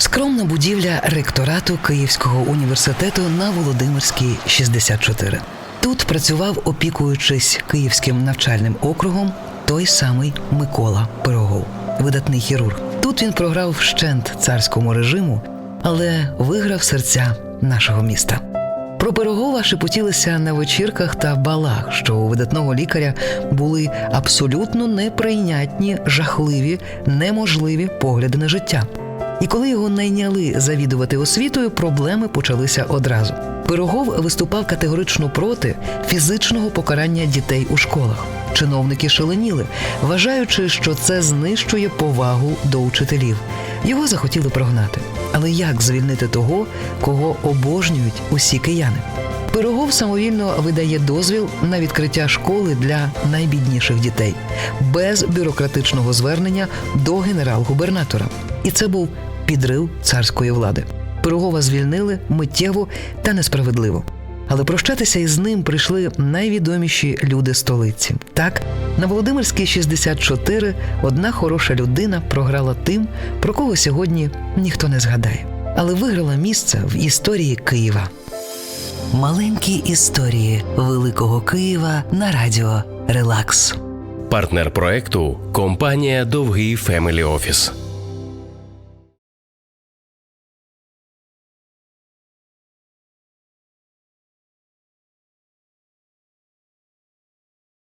Скромна будівля ректорату Київського університету на Володимирській 64. Тут працював, опікуючись Київським навчальним округом, той самий Микола Пирогов, видатний хірург. Тут він програв вщент царському режиму, але виграв серця нашого міста. Про Пирогова шепотілися на вечірках та балах, що у видатного лікаря були абсолютно неприйнятні, жахливі, неможливі погляди на життя. І коли його найняли завідувати освітою, проблеми почалися одразу. Пирогов виступав категорично проти фізичного покарання дітей у школах. Чиновники шаленіли, вважаючи, що це знищує повагу до учителів. Його захотіли прогнати. Але як звільнити того, кого обожнюють усі кияни? Пирогов самовільно видає дозвіл на відкриття школи для найбідніших дітей без бюрократичного звернення до генерал-губернатора. І це був підрив царської влади. Пирогова звільнили миттєво та несправедливо. Але прощатися із ним прийшли найвідоміші люди столиці. Так, на Володимирській 64 одна хороша людина програла тим, про кого сьогодні ніхто не згадає, але виграла місце в історії Києва. Маленькі історії Великого Києва на радіо Релакс. Партнер проекту компанія Довгий Фемелі Офіс.